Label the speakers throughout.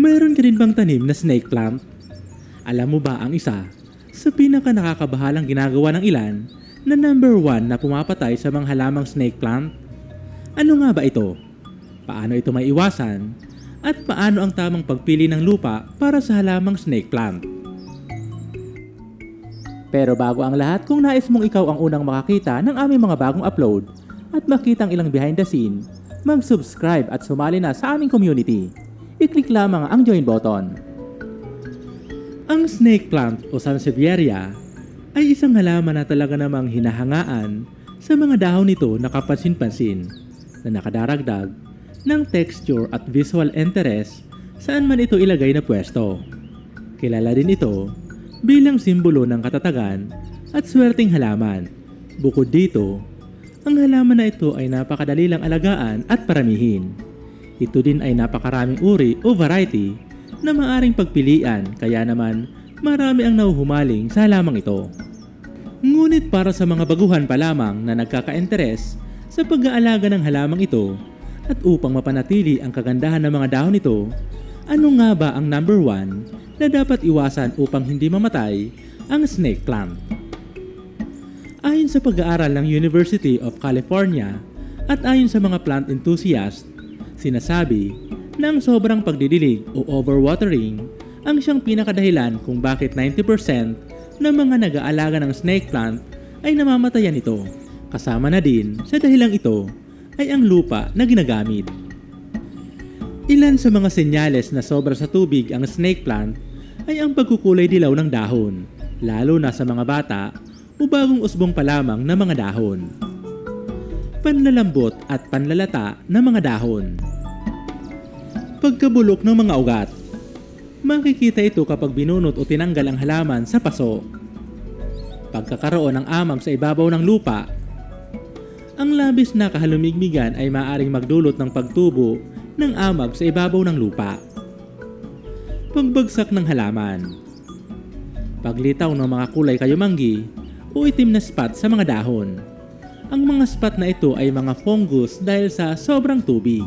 Speaker 1: Mayroon ka rin bang tanim na snake plant? Alam mo ba ang isa sa pinaka nakakabahalang ginagawa ng ilan na number one na pumapatay sa mga halamang snake plant? Ano nga ba ito? Paano ito may iwasan? At paano ang tamang pagpili ng lupa para sa halamang snake plant? Pero bago ang lahat, kung nais mong ikaw ang unang makakita ng aming mga bagong upload at makitang ilang behind the scene, mag-subscribe at sumali na sa aming community. I-click lamang ang join button. Ang snake plant o sansevieria ay isang halaman na talaga namang hinahangaan sa mga dahon nito na kapansin-pansin na nakadaragdag ng texture at visual interest saan man ito ilagay na pwesto. Kilala din ito bilang simbolo ng katatagan at swerteng halaman. Bukod dito, ang halaman na ito ay napakadali lang alagaan at paramihin. Ito din ay napakaraming uri o variety na maaring pagpilian kaya naman marami ang nauhumaling sa halamang ito. Ngunit para sa mga baguhan pa lamang na nagkaka-interes sa pag-aalaga ng halamang ito at upang mapanatili ang kagandahan ng mga dahon nito, ano nga ba ang number one na dapat iwasan upang hindi mamatay ang snake plant? Ayon sa pag-aaral ng University of California at ayon sa mga plant enthusiast, sinasabi na ang sobrang pagdidilig o overwatering ang siyang pinakadahilan kung bakit 90% ng mga nag-aalaga ng snake plant ay namamatayan ito. Kasama na din sa dahilang ito ay ang lupa na ginagamit. Ilan sa mga senyales na sobra sa tubig ang snake plant ay ang pagkukulay dilaw ng dahon, lalo na sa mga bata o bagong usbong pa lamang na mga dahon. Panlalambot at panlalata ng mga dahon. Pagkabulok ng mga ugat. Makikita ito kapag binunot o tinanggal ang halaman sa paso. Pagkakaroon ng amag sa ibabaw ng lupa. Ang labis na kahalumigmigan ay maaaring magdulot ng pagtubo ng amag sa ibabaw ng lupa. Pagbagsak ng halaman. Paglitaw ng mga kulay kayumanggi o itim na spot sa mga dahon. Ang mga spot na ito ay mga fungus dahil sa sobrang tubig.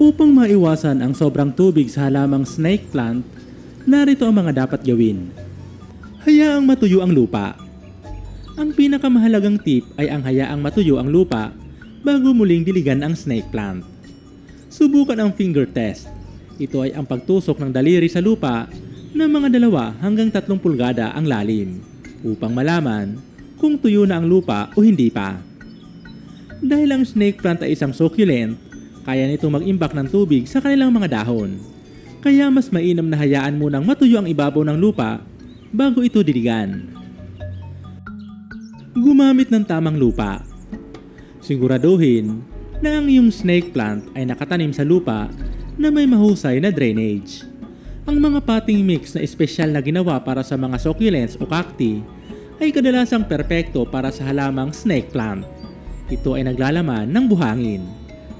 Speaker 1: Upang maiwasan ang sobrang tubig sa halamang snake plant, narito ang mga dapat gawin. Hayaang matuyo ang lupa. Ang pinakamahalagang tip ay ang hayaang matuyo ang lupa bago muling diligan ang snake plant. Subukan ang finger test. Ito ay ang pagtusok ng daliri sa lupa na mga dalawa hanggang tatlong pulgada ang lalim upang malaman kung tuyo na ang lupa o hindi pa. Dahil ang snake plant ay isang succulent, kaya nitong mag-imbak ng tubig sa kanilang mga dahon. Kaya mas mainam na hayaan munang matuyo ang ibabaw ng lupa bago ito diligan. Gumamit ng tamang lupa. Siguraduhin na ang iyong snake plant ay nakatanim sa lupa na may mahusay na drainage. Ang mga potting mix na espesyal na ginawa para sa mga succulents o cacti ay kadalasang perpekto para sa halamang snake plant. Ito ay naglalaman ng buhangin,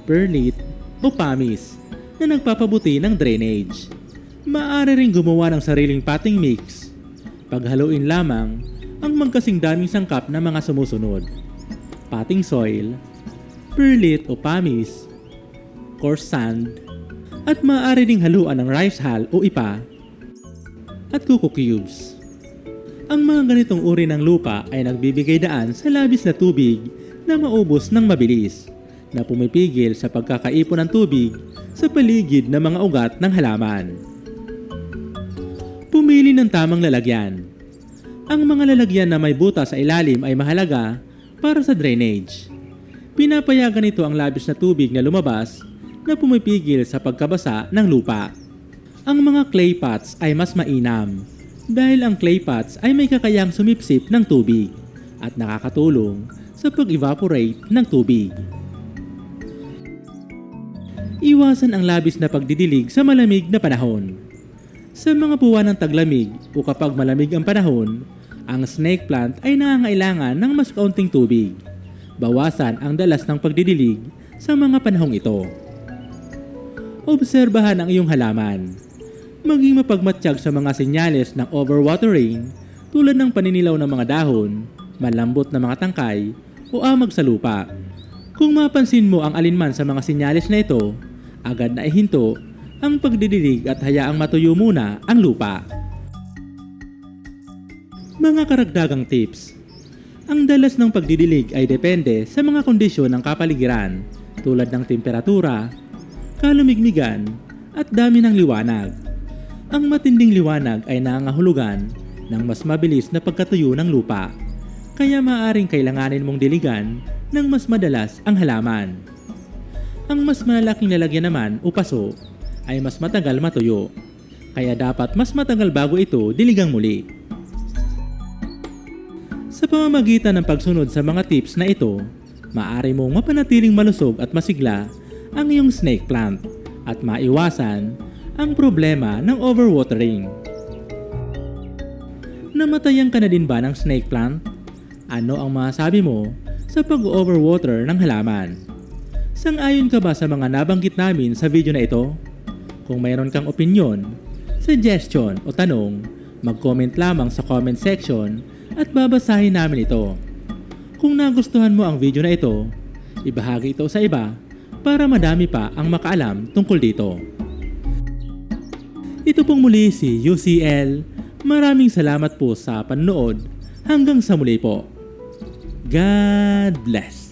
Speaker 1: perlite o pamis na nagpapabuti ng drainage. Maaari ring gumawa ng sariling potting mix. Paghaluin lamang ang magkasing daming sangkap na mga sumusunod. Potting soil, perlite o pamis, coarse sand, at maaari ding haluan ng rice hull o ipa at coco cubes. Ang mga ganitong uri ng lupa ay nagbibigay daan sa labis na tubig na maubos ng mabilis na pumipigil sa pagkakaipon ng tubig sa paligid ng mga ugat ng halaman. Pumili ng tamang lalagyan. Ang mga lalagyan na may buta sa ilalim ay mahalaga para sa drainage. Pinapayagan ito ang labis na tubig na lumabas na pumipigil sa pagkabasa ng lupa. Ang mga clay pots ay mas mainam dahil ang clay pots ay may kakayang sumipsip ng tubig at nakakatulong sa pag-evaporate ng tubig. Iwasan ang labis na pagdidilig sa malamig na panahon. Sa mga buwan ng taglamig o kapag malamig ang panahon, ang snake plant ay nangangailangan ng mas kaunting tubig. Bawasan ang dalas ng pagdidilig sa mga panahong ito. Obserbahan ang iyong halaman. Maging mapagmatsyag sa mga senyales ng overwatering tulad ng paninilaw ng mga dahon, malambot na mga tangkay, o amag sa lupa. Kung mapansin mo ang alinman sa mga senyales na ito, agad na ihinto ang pagdidilig at hayaang matuyo muna ang lupa. Mga karagdagang tips Ang dalas ng pagdidilig ay depende sa mga kondisyon ng kapaligiran tulad ng temperatura, kalumigmigan, at dami ng liwanag. Ang matinding liwanag ay nangangahulugan ng mas mabilis na pagkatuyo ng lupa, kaya maaring kailanganin mong diligan ng mas madalas ang halaman. Ang mas malalaking lalagyan naman o paso ay mas matagal matuyo, kaya dapat mas matagal bago ito diligang muli. Sa pamamagitan ng pagsunod sa mga tips na ito, maaari mong mapanatiling malusog at masigla ang iyong snake plant at maiwasan ang problema ng overwatering. Namatayan ka na din ba ng snake plant? Ano ang masasabi mo sa pag-overwater ng halaman? Sang-ayon ka ba sa mga nabanggit namin sa video na ito? Kung mayroon kang opinion, suggestion o tanong, mag-comment lamang sa comment section at babasahin namin ito. Kung nagustuhan mo ang video na ito, ibahagi ito sa iba para madami pa ang makaalam tungkol dito. Ito pong muli si UCL. Maraming salamat po sa panonood. Hanggang sa muli po. God bless.